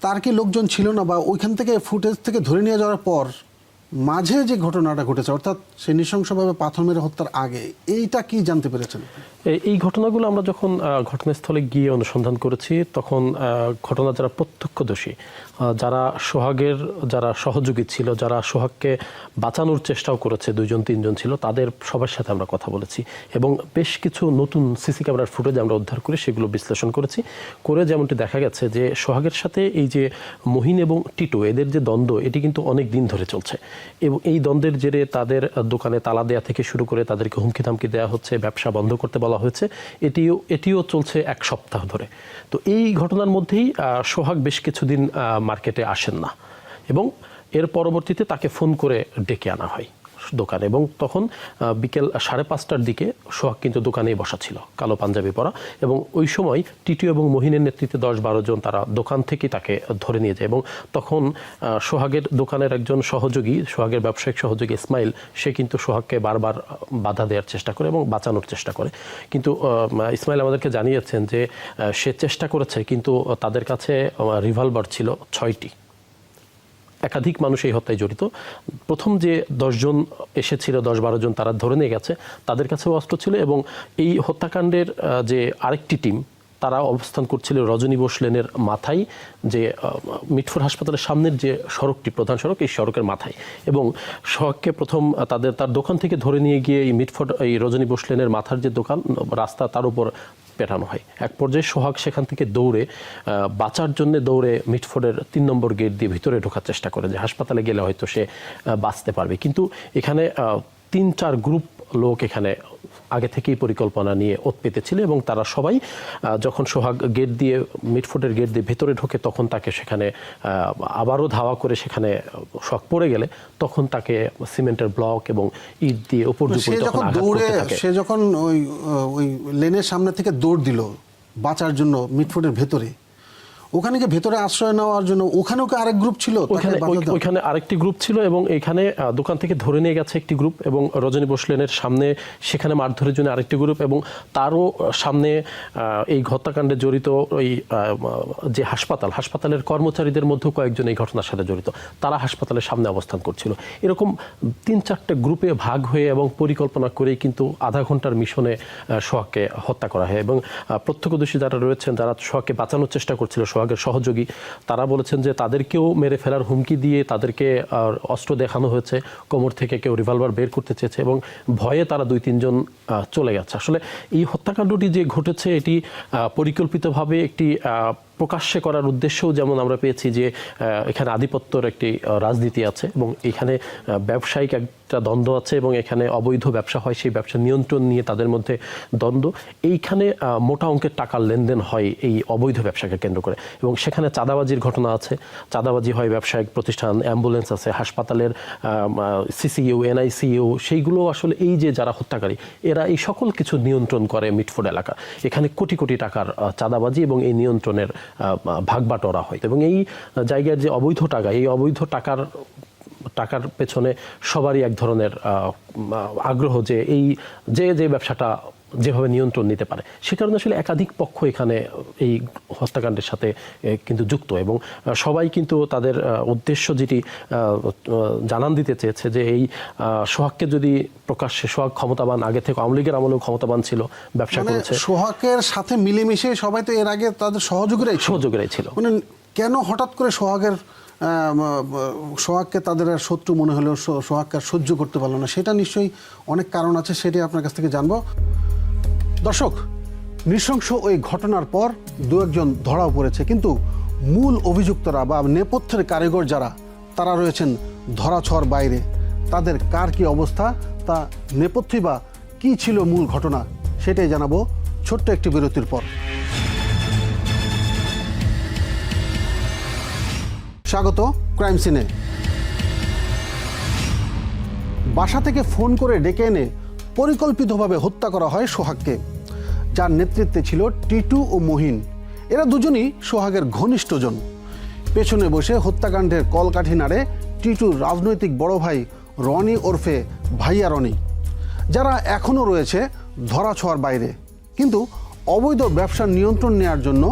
তার কি লোকজন ছিল না বা ওইখান থেকে ফুটেজ থেকে ধরে নিয়ে যাওয়ার পর মাঝে যে ঘটনাটা ঘটেছে, অর্থাৎ সে নৃশংসভাবে পাথর মেরে হত্যার আগে, এইটা কি জানতে পেরেছেন? এই- ঘটনাগুলো আমরা যখন ঘটনাস্থলে গিয়ে অনুসন্ধান করেছি, তখন ঘটনা যারা প্রত্যক্ষদর্শী যারা সোহাগের, যারা সহযোগী ছিল, যারা সোহাগকে বাঁচানোর চেষ্টাও করেছে, দুইজন, তিনজন ছিল, তাদের সবার সাথে আমরা কথা বলেছি। এবং বেশ কিছু নতুন সিসি ক্যামেরার ফুটেজ আমরা উদ্ধার করে সেগুলো বিশ্লেষণ করেছি। করে যেমনটি দেখা গেছে যে, সোহাগের সাথে এই যে মহিন এবং টিটো, এদের যে দ্বন্দ্ব, এটি কিন্তু অনেক দিন ধরে চলছে। এবং এই দ্বন্দ্বের জেরে তাদের দোকানে তালা দেয়া থেকে শুরু করে তাদেরকে হুমকি ধামকি দেওয়া হচ্ছে, ব্যবসা বন্ধ করতে বলা হয়েছে, এটিও এটিও চলছে এক সপ্তাহ ধরে। তো এই ঘটনার মধ্যেই সোহাগ বেশ কিছুদিন মার্কেটে আসেন না এবং এর পরবর্তীতে তাকে ফোন করে ডেকে আনা হয়। দোকানে এবং তখন বিকেল সাড়ে পাঁচটার দিকে সোহাগ কিন্তু দোকানেই বসা ছিল, কালো পাঞ্জাবি পরা এবং ওই সময় টিটু এবং মহিনের নেতৃত্বে দশ বারো জন তারা দোকান থেকে তাকে ধরে নিয়ে যায় এবং তখন সোহাগের দোকানের একজন সহযোগী, সোহাগের ব্যবসায়িক সহযোগী ইসমাইল, সে কিন্তু সোহাগকে বারবার বাধা দেওয়ার চেষ্টা করে এবং বাঁচানোর চেষ্টা করে। কিন্তু ইসমাইল আমাদেরকে জানিয়েছেন যে সে চেষ্টা করেছে কিন্তু তাদের কাছে রিভলভার ছিল ছয়টি। একাধিক মানুষ এই হত্যায় জড়িত। প্রথম যে দশজন এসেছিল দশ বারো জন তারা ধরে নিয়ে গেছে, তাদের কাছেও অস্ত্র ছিল এবং এই হত্যাকাণ্ডের যে আরেকটি টিম, তারা অবস্থান করছিল রজনী বোস লেনের মাথায়, যে মিটফোর হাসপাতালের সামনের যে সড়কটি, প্রধান সড়ক, এই সড়কের মাথায়। এবং সোহাগকে প্রথম তাদের, তার দোকান থেকে ধরে নিয়ে গিয়ে এই মিটফোর্ড এই রজনী বোস লেনের মাথার যে দোকান, রাস্তা তার উপর পেটানো হয়। এক পর্যায়ে সোহাগ সেখান থেকে দৌড়ে বাঁচার জন্য দৌড়ে মিটফোর্ডের তিন নম্বর গেট দিয়ে ভিতরে ঢোকার চেষ্টা করে যে হাসপাতালে গেলে হয়তো সে বাঁচতে পারবে। কিন্তু এখানে তিন চার গ্রুপ লোক এখানে আগে থেকেই পরিকল্পনা নিয়ে ওত পেতেছিল এবং তারা সবাই যখন সোহাগ গেট দিয়ে মিটফোর্ডের গেট দিয়ে ভেতরে ঢোকে তখন তাকে সেখানে আহ, আবারও ধাওয়া করে সেখানে শখ পড়ে গেলে তখন তাকে সিমেন্টের ব্লক এবং ইট দিয়ে যখন দৌড়ে সে যখন ওই ওই লেনের সামনে থেকে দৌড় দিল বাঁচার জন্য মিটফোর্ডের ভেতরে ওখানে কি ভেতরে আশ্রয় নেওয়ার জন্য ওখানেও কি আরেক গ্রুপ ছিল? ওইখানে আরেকটি গ্রুপ ছিল এবং এখানে দোকান থেকে ধরে নিয়ে গেছে একটি গ্রুপ এবং রজনী বসলেনের সামনে সেখানে মারধরের জন্য আরেকটি গ্রুপ এবং তারও সামনে এই হত্যাকাণ্ডে জড়িত ওই যে হাসপাতাল হাসপাতালের কর্মচারীদের মধ্যেও কয়েকজন এই ঘটনার সাথে জড়িত। তারা হাসপাতালের সামনে অবস্থান করছিল। এরকম তিন চারটে গ্রুপে ভাগ হয়ে এবং পরিকল্পনা করেই কিন্তু আধা ঘণ্টার মিশনে সোহাগকে হত্যা করা হয় এবং প্রত্যক্ষদর্শী যারা রয়েছেন তারা সোহাগকে বাঁচানোর চেষ্টা করছিল সোহাগের সহযোগী। তারা বলেছেন যে তাদেরকেও মেরে ফেলার হুমকি দিয়ে তাদেরকে অস্ত্র দেখানো হয়েছে, কোমর থেকে কেউ রিভলভার বের করতে চেয়েছে এবং ভয়ে তারা দুই তিনজন চলে গেছে। আসলে এই হত্যাকাণ্ডটি যে ঘটেছে, এটি পরিকল্পিতভাবে একটি প্রকাশ্যে করার উদ্দেশ্যও যেমন আমরা পেয়েছি যে এখানে আধিপত্যর একটি রাজনীতি আছে এবং এখানে ব্যবসায়িক একটা দ্বন্দ্ব আছে এবং এখানে অবৈধ ব্যবসা হয়, সেই ব্যবসা নিয়ন্ত্রণ নিয়ে তাদের মধ্যে দ্বন্দ্ব। এইখানে মোটা অঙ্কের টাকার লেনদেন হয় এই অবৈধ ব্যবসাকে কেন্দ্র করে এবং সেখানে চাঁদাবাজির ঘটনা আছে। চাঁদাবাজি হয় ব্যবসায়িক প্রতিষ্ঠান, অ্যাম্বুলেন্স আছে, হাসপাতালের সিসিইউ, এনআইসিইউ, সেইগুলো আসলে এই যে যারা হত্যাকারী, এরা এই সকল কিছু নিয়ন্ত্রণ করে মিটফোর্ড এলাকা। এখানে কোটি কোটি টাকার চাঁদাবাজি এবং এই নিয়ন্ত্রণের আহ, ভাগ বাটোয়ারা হয়। এবং এই জায়গার যে অবৈধ টাকা এই অবৈধ টাকার টাকার পেছনে সবারই এক ধরনের আগ্রহ যে এই যে যে ব্যবসাটা যেভাবে নিয়ন্ত্রণ নিতে পারে। সে কারণে আসলে একাধিক পক্ষ এখানে এই হত্যাকাণ্ডের সাথে কিন্তু যুক্ত এবং সবাই কিন্তু তাদের উদ্দেশ্য যেটি জানান দিতে চেয়েছে যে এই সোহাগকে যদি প্রকাশ্যে সোহাগ ক্ষমতাবান আগে থেকে আওয়ামী লীগের আমলেও ক্ষমতাবান ছিল ব্যবসা মানে করেছে। সোহাগের সাথে মিলেমিশে সবাই তো এর আগে তাদের সহযোগীরাই। সহযোগীরাই ছিল। মানে কেন হঠাৎ করে সোহাগের সোহাগকে তাদের আর শত্রু মনে হলেও সোহাগকে আর সহ্য করতে পারল না? সেটা নিশ্চয়ই অনেক কারণ আছে সেটাই আপনার কাছ থেকে জানব। দর্শক, নৃশংস ওই ঘটনার পর দু একজন ধরাও পড়েছে, কিন্তু মূল অভিযুক্তরা বা নেপথ্যের কারিগর যারা, তারা রয়েছেন ধরাছড় বাইরে। তাদের কার কি অবস্থা, তা নেপথ্যে বা কী ছিল মূল ঘটনা, সেটাই জানাব ছোট্ট একটি বিরতির পর। স্বাগত ক্রাইম সিনে। বাসা থেকে ফোন করে ডেকে এনে পরিকল্পিতভাবে হত্যা করা হয় সোহাগকে, যার নেতৃত্বে ছিল টিটু ও মহিন। এরা দুজনই সোহাগের ঘনিষ্ঠজন পেছনে বসে হত্যাকাণ্ডের কলকাঠি নাড়ে টিটুর রাজনৈতিক বড় ভাই রনি ওরফে ভাইয়া রনি, যারা এখনও রয়েছে ধরাছোঁয়ার বাইরে। কিন্তু অবৈধ ব্যবসার নিয়ন্ত্রণ নেওয়ার জন্য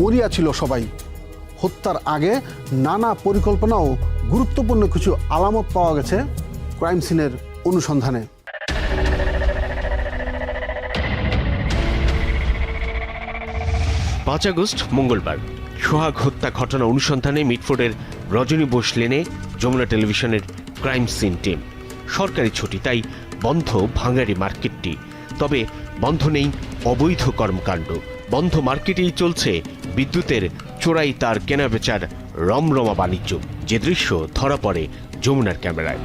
মরিয়া ছিল সবাই। হত্যার আগে নানা পরিকল্পনাও গুরুত্বপূর্ণ কিছু আলামত পাওয়া গেছে ক্রাইম সিনের অনুসন্ধানে। পাঁচ আগস্ট, মঙ্গলবার। সোহাগ হত্যা ঘটনা অনুসন্ধানে মিটফোর্ডের রজনী বোস লেনে যমুনা টেলিভিশনের ক্রাইম সিন টিম। সরকারি ছুটি, তাই বন্ধ ভাঙারি মার্কেটটি। তবে বন্ধ নেই অবৈধ কর্মকাণ্ড। বন্ধ মার্কেটেই চলছে বিদ্যুতের চোরাই তার কেনাবেচার রমরমা বাণিজ্য। যে দৃশ্য ধরা পড়ে যমুনার ক্যামেরায়।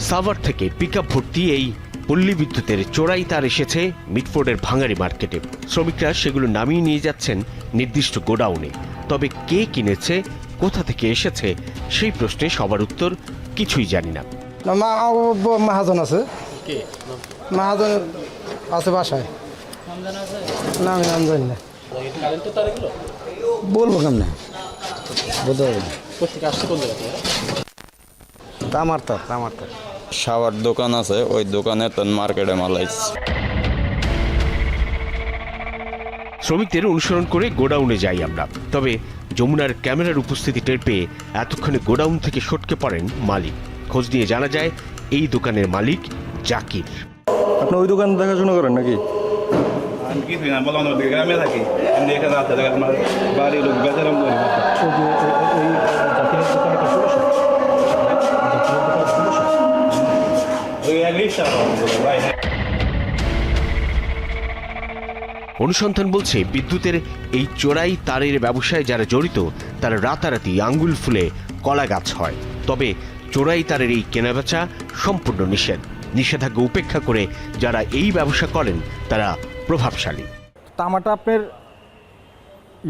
সাভার থেকে পিকআপ ভর্তি এই পল্লী বিদ্যুতের চোরাই তার এসেছে মিটফোর্ডের ভাঙারি মার্কেটে। শ্রমিকরা সেগুলো নামিয়ে নিয়ে যাচ্ছেন নির্দিষ্ট গোডাউনে। তবে কে কিনেছে কোথা থেকে এসেছে সেই প্রশ্নে সবার উত্তর কিছুই জানি না। মাহাজন আছে। মাহাজন আছে বাসায়। না আমি নাম জানি না। বলব কেমনে? বলতে পারব না। তামার তার তামার তার শাওয়ার দোকান আছে ওই দোকানে তোর মার্কেটে মাল আইছে। শ্রমিকদের অনুসরণ করে গোডাউনে যাই আমরা। তবে যমুনার ক্যামেরার উপস্থিতি টের পেয়ে এতক্ষণে গোডাউন থেকে সটকে পড়েন মালিক। খোঁজ নিয়ে জানা যায় এই দোকানের মালিক জাকির। আপনি ওই দোকান দেখাশোনা করেন নাকি? আমি কিছুই না বললাম গ্রামে থাকি। এখানে লোক বেচারাম করি। অনুসন্ধান বলছে বিদ্যুতের এই চোরাই তারের ব্যবসায় যারা জড়িত তারা রাতারাতি আঙ্গুল ফুলে কলা গাছ হয়। তবে চোরাই তারের এই কেনাবেচা সম্পূর্ণ নিষেধ। নিষেধাজ্ঞা উপেক্ষা করে যারা এই ব্যবসা করেন তারা প্রভাবশালী। তামাটা আপনার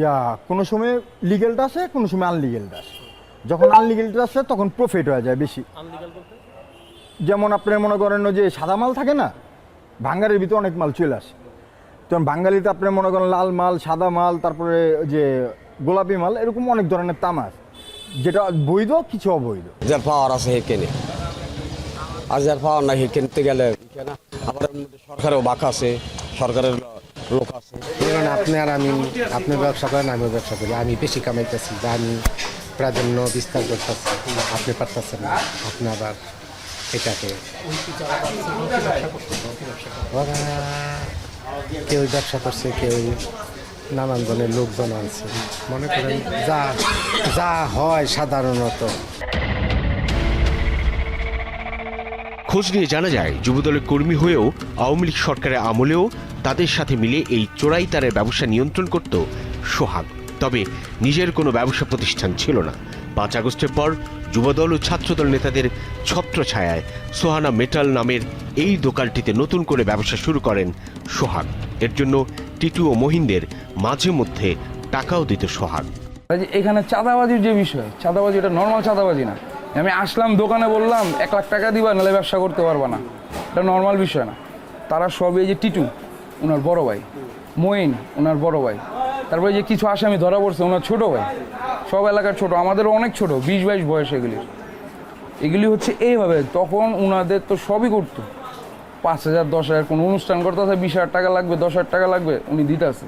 ইয়া কোনো সময় লিগেলটা আসে কোনো সময় আনলিগেলটা আসে যখন আনলিগেলটা আসে তখন প্রফিট হয়ে যায় বেশি। যেমন আপনার মনে করেন ওই যে সাদা মাল থাকে না ভাঙ্গারের ভিতরে অনেক মাল চলে আসে। যেমন বাঙালিতে আপনি মনে করেন লাল মাল সাদা মাল তারপরে ওই যে গোলাপি মাল এরকম অনেক ধরনের তামা যেটা বৈধ কিছু অবৈধ। যার পাওয়ার আছে হে কেনে। আর যার পাওয়ার নাই হে কিনতে গেলে মধ্যে সরকারেও বাক আছে সরকারের লোক আছে। ধরুন আপনি আর আমি আপনি ব্যবসা করেন আমি ব্যবসা করি। আমি বেশি কামাইতেছি বা আমি প্রাধান্য বিস্তার করতেছি আপনি পারতেছেন না। আপনি আবার এটাকে। ওরা কেউ ব্যবসা করছে কেউ নানান ধরনের লোকজন আছে মনে করেন যা যা হয় সাধারণত। খোঁজ নিয়ে জানা যায় যুবদলের কর্মী হয়েও আওয়ামী লীগ সরকারের আমলেও তাদের সাথে মিলে এই চোরাই তারের ব্যবসা নিয়ন্ত্রণ করত সোহাগ। তবে নিজের কোনো ব্যবসা প্রতিষ্ঠান ছিল না। পাঁচ আগস্টের পর যুবদল ও ছাত্রদল নেতাদের ছত্রছায়ায় সোহানা মেটাল নামের এই দোকানটিতে নতুন করে ব্যবসা শুরু করেন সোহাগ। এর জন্য টিটু ও মহিন্দের মাঝে মধ্যে টাকাও দিত সোহাগ। এখানে চাঁদাবাজির যে বিষয়, চাঁদাবাজি এটা নর্মাল চাঁদাবাজি না। আমি আসলাম দোকানে বললাম, এক লাখ টাকা দিবা, নাহলে ব্যবসা করতে পারবা না। এটা নর্মাল বিষয় না। তারা সবই এই যে টিটু, ওনার বড় ভাই, মঈন, ওনার বড় ভাই। তারপরে যে কিছু আসামি ধরা পড়ছে, ওনার ছোট ভাই। সব এলাকার ছোট আমাদেরও অনেক ছোট বিশ বাইশ বয়স এগুলির এগুলি হচ্ছে এইভাবে তখন ওনাদের তো সবই করতো। পাঁচ হাজার দশ হাজার কোনো অনুষ্ঠান করতে আছে বিশ হাজার টাকা লাগবে দশ হাজার টাকা লাগবে উনি দিতে আছে।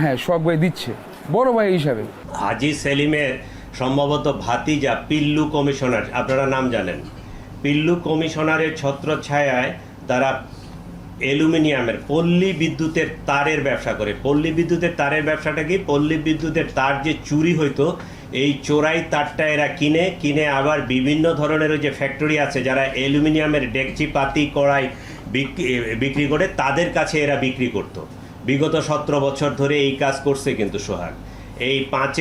হ্যাঁ শখ ভাই দিচ্ছে বড় ভাই হিসাবে। হাজি সেলিমের সম্ভবত ভাতিজা পিল্লু কমিশনার আপনারা নাম জানেন। পিল্লু কমিশনারের ছত্রছায়ায় তারা অ্যালুমিনিয়ামের পল্লী বিদ্যুতের তারের ব্যবসা করে। পল্লী বিদ্যুতের তারের ব্যবসাটা কি? পল্লী বিদ্যুতের তার যে চুরি হইতো, এই চোরাই তারটা এরা কিনে কিনে আবার বিভিন্ন ধরনের ওই যে ফ্যাক্টরি আছে যারা অ্যালুমিনিয়ামের ডেকচি, পাতি, কড়াই বিক্রি বিক্রি করে তাদের কাছে এরা বিক্রি করত। বিগত সতেরো বছর ধরে এই কাজ করছে কিন্তু সোহাগ। এই পাঁচে